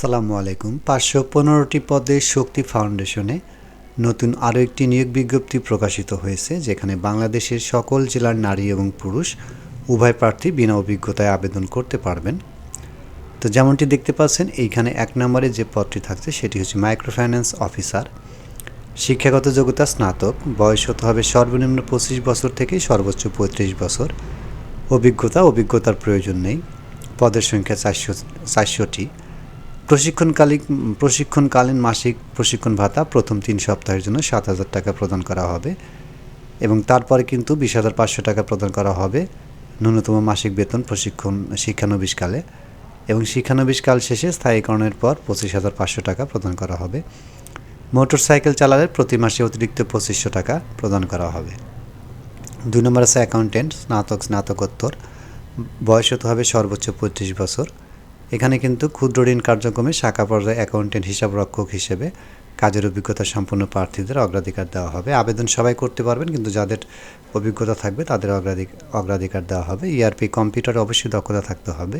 আসসালামু আলাইকুম। পাঁচশো পনেরোটি পদে শক্তি ফাউন্ডেশনে নতুন আরও একটি নিয়োগ বিজ্ঞপ্তি প্রকাশিত হয়েছে, যেখানে বাংলাদেশের সকল জেলার নারী এবং পুরুষ উভয় প্রার্থী বিনা অভিজ্ঞতায় আবেদন করতে পারবেন। তো যেমনটি দেখতে পাচ্ছেন, এইখানে এক নম্বরে যে পদটি থাকছে, সেটি হচ্ছে মাইক্রোফাইন্যান্স অফিসার। শিক্ষাগত যোগ্যতা স্নাতক, বয়স হতে হবে সর্বনিম্ন পঁচিশ বছর থেকে সর্বোচ্চ পঁয়ত্রিশ বছর। অভিজ্ঞতা, অভিজ্ঞতার প্রয়োজন নেই। পদের সংখ্যা চারশো, চারশোটি। প্রশিক্ষণকালীন প্রশিক্ষণকালীন মাসিক প্রশিক্ষণ ভাতা প্রথম তিন সপ্তাহের জন্য সাত হাজার টাকা প্রদান করা হবে এবং তারপরে কিন্তু বিশ হাজার পাঁচশো টাকা প্রদান করা হবে ন্যূনতম মাসিক বেতন প্রশিক্ষণ, শিক্ষানবিশকালে এবং শিক্ষানবিশকাল শেষে স্থায়ীকরণের পর পঁচিশ হাজার পাঁচশো টাকা প্রদান করা হবে। মোটর সাইকেল চালালে প্রতি মাসে অতিরিক্ত পঁচিশশো টাকা প্রদান করা হবে। দুই নম্বর আছে অ্যাকাউন্টেন্ট, স্নাতক, স্নাতকোত্তর। বয়স হতে হবে সর্বোচ্চ পঁয়ত্রিশ বছর। এখানে কিন্তু ক্ষুদ্র ঋণ কার্যক্রমে শাখা পর্যায়ে অ্যাকাউন্টেন্ট হিসাবরক্ষক হিসেবে কাজের অভিজ্ঞতা সম্পন্ন প্রার্থীদের অগ্রাধিকার দেওয়া হবে। আবেদন সবাই করতে পারবেন, কিন্তু যাদের অভিজ্ঞতা থাকবে তাদের অগ্রাধিক, অগ্রাধিকার দেওয়া হবে। ইআরপি কম্পিউটার অবশ্যই দক্ষতা থাকতে হবে।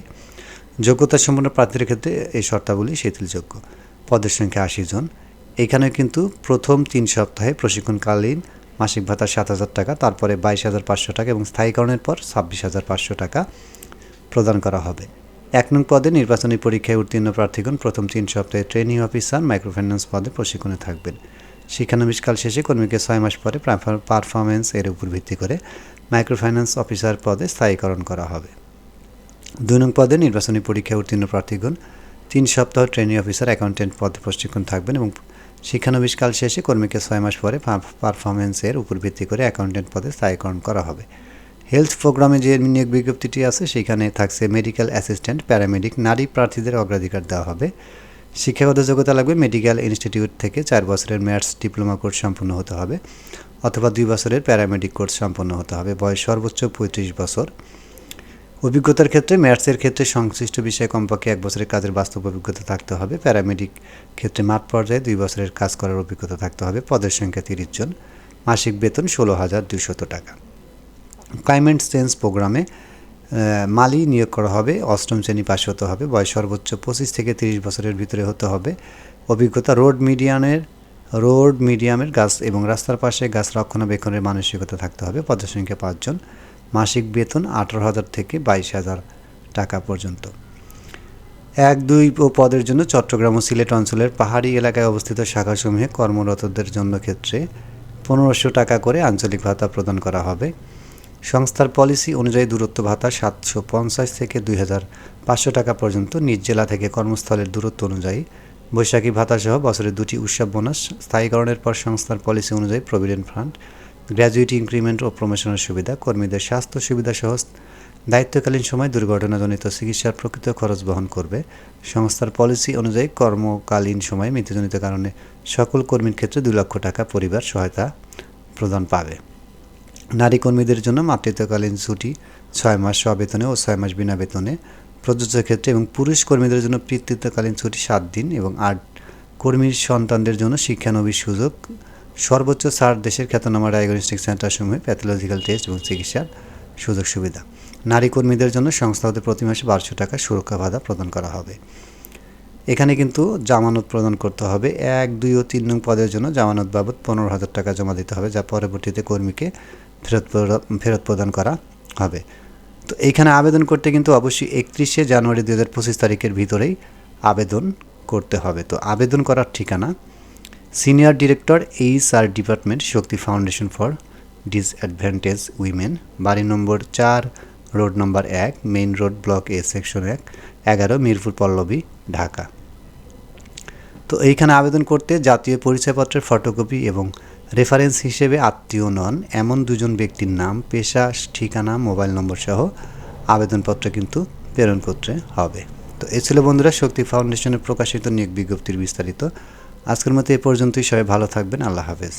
যোগ্যতা সম্পন্ন প্রার্থীদের ক্ষেত্রে এই শর্তাবলী শিথিলযোগ্য। পদের সংখ্যা আশি জন। এখানে কিন্তু প্রথম তিন সপ্তাহে প্রশিক্ষণকালীন মাসিক ভাতা সাত হাজার টাকা, তারপরে বাইশ হাজার পাঁচশো টাকা এবং স্থায়ীকরণের পর ছাব্বিশ হাজার পাঁচশো টাকা প্রদান করা হবে। এক নং পদে নির্বাচনী পরীক্ষায় উত্তীর্ণ প্রার্থীগণ প্রথম তিন সপ্তাহে ট্রেনিং অফিসার, মাইক্রোফাইন্যান্স পদে প্রশিক্ষণে থাকবেন। শিক্ষানবিশকাল শেষে কর্মীকে ছয় মাস পরে পারফরমেন্স এর উপর ভিত্তি করে মাইক্রোফাইন্যান্স অফিসার পদে স্থায়ীকরণ করা হবে। দুই নং পদে নির্বাচনী পরীক্ষায় উত্তীর্ণ প্রার্থীগণ তিন সপ্তাহ ট্রেনিং অফিসার অ্যাকাউন্টেন্ট পদে প্রশিক্ষণ থাকবেন এবং শিক্ষানবিশকাল শেষে কর্মীকে ছয় মাস পরে পারফরমেন্সের উপর ভিত্তি করে অ্যাকাউন্টেন্ট পদে স্থায়ীকরণ করা হবে। হেলথ প্রোগ্রামে যে নিয়োগ বিজ্ঞপ্তিটি আছে, সেখানে থাকছে মেডিকেল অ্যাসিস্ট্যান্ট প্যারামেডিক নারী প্রার্থীদের অগ্রাধিকার দেওয়া হবে। শিক্ষাগত যোগ্যতা লাগবে মেডিকেল ইনস্টিটিউট থেকে চার বছরের ম্যাথস ডিপ্লোমা কোর্স সম্পন্ন হতে হবে, অথবা দুই বছরের প্যারামেডিক কোর্স সম্পন্ন হতে হবে। বয়স সর্বোচ্চ পঁয়ত্রিশ বছর। অভিজ্ঞতার ক্ষেত্রে, ম্যাথসের ক্ষেত্রে সংশ্লিষ্ট বিষয়ে কমপক্ষে এক বছরের কাজের বাস্তব অভিজ্ঞতা থাকতে হবে। প্যারামেডিক ক্ষেত্রে মাঠ পর্যায়ে দুই বছরের কাজ করার অভিজ্ঞতা থাকতে হবে। পদের সংখ্যা তিরিশ জন। মাসিক বেতন ষোলো হাজার দুশত টাকা। ক্লাইমেট চেঞ্জ প্রোগ্রামে মালি নিয়োগ করা হবে, অষ্টম শ্রেণি পাশ হতে হবে, বয়স সর্বোচ্চ পঁচিশ থেকে তিরিশ বছরের ভিতরে হতে হবে। অভিজ্ঞতা, রোড মিডিয়ানের রোড মিডিয়ামের গাছ এবং রাস্তার পাশে গাছ রক্ষণাবেক্ষণের মানসিকতা থাকতে হবে পদের সংখ্যা পাঁচজন। মাসিক বেতন আঠারো হাজার থেকে বাইশ হাজার টাকা পর্যন্ত। এক, দুই পদের জন্য চট্টগ্রাম ও সিলেট অঞ্চলের পাহাড়ি এলাকায় অবস্থিত শাখাসমূহে কর্মরতদের জন্য ক্ষেত্রে পনেরোশো টাকা করে আঞ্চলিক ভাতা প্রদান করা হবে। সংস্থার পলিসি অনুযায়ী দূরত্ব ভাতা সাতশো পঞ্চাশ থেকে দুই হাজার পাঁচশো টাকা পর্যন্ত নিজ জেলা থেকে কর্মস্থলের দূরত্ব অনুযায়ী। বৈশাখী ভাতা সহ বছরের দুটি উৎসব বোনাস, স্থায়ীকরণের পর সংস্থার পলিসি অনুযায়ী প্রভিডেন্ট ফান্ড গ্র্যাজুয়েটি ইনক্রিমেন্ট ও প্রমোশনের সুবিধা, কর্মীদের স্বাস্থ্য সুবিধা সহ দায়িত্বকালীন সময় দুর্ঘটনাজনিত চিকিৎসার প্রকৃত খরচ বহন করবে। সংস্থার পলিসি অনুযায়ী কর্মকালীন সময়ে মৃত্যুজনিত কারণে সকল কর্মীর ক্ষেত্রে দুই লক্ষ টাকা পরিবার সহায়তা প্রদান পাবে। নারী কর্মীদের জন্য মাতৃত্বকালীন ছুটি, ছয় মাস সবেতনে ও ছয় মাস বিনা বেতনে। প্রযোজ্য ক্ষেত্রে এবং পুরুষ কর্মীদের জন্য পিতৃত্বকালীন ছুটি সাত দিন এবং আট কর্মীর সন্তানদের জন্য শিক্ষানবিশ সুযোগ। সর্বোচ্চ ছাড় দেশের খ্যাতনামা ডায়াগনস্টিক সেন্টারসমূহে প্যাথোলজিক্যাল টেস্ট এবং চিকিৎসার সুযোগ সুবিধা। নারী কর্মীদের জন্য সংস্থা হতে প্রতি মাসে বারোশো টাকা সুরক্ষা ভাতা প্রদান করা হবে। এখানে কিন্তু জামানত প্রদান করতে হবে। এক, দুই ও তিন নং পদের জন্য জামানত বাবদ পনেরো হাজার টাকা জমা দিতে হবে, যা পরবর্তীতে কর্মীকে ফেরত ফেরত প্রদান করা হবে। তো এইখানে আবেদন করতে কিন্তু অবশ্যই একত্রিশে জানুয়ারি দু হাজার পঁচিশ তারিখের ভিতরেই আবেদন করতে হবে। তো আবেদন করার ঠিকানা, senior director H R department Shakti foundation for disadvantage women, বাড়ি নম্বর চার, রোড নম্বর এক, main road block A, section এক, এগারো, মিরপুর পল্লবী, ঢাকা। তো এইখানে আবেদন করতে জাতীয় পরিচয়পত্রের ফটোকপি এবং রেফারেন্স হিসেবে আত্মীয় নন, এমন দুজন ব্যক্তির নাম, পেশা, ঠিকানা মোবাইল নম্বর সহ আবেদনপত্র কিন্তু প্রেরণ করতে হবে। তো এ ছিল বন্ধুরা শক্তি ফাউন্ডেশনের প্রকাশিত নিয়োগ বিজ্ঞপ্তির বিস্তারিত। আজকের মতো এ পর্যন্তই, সবাই ভালো থাকবেন, আল্লাহ হাফেজ।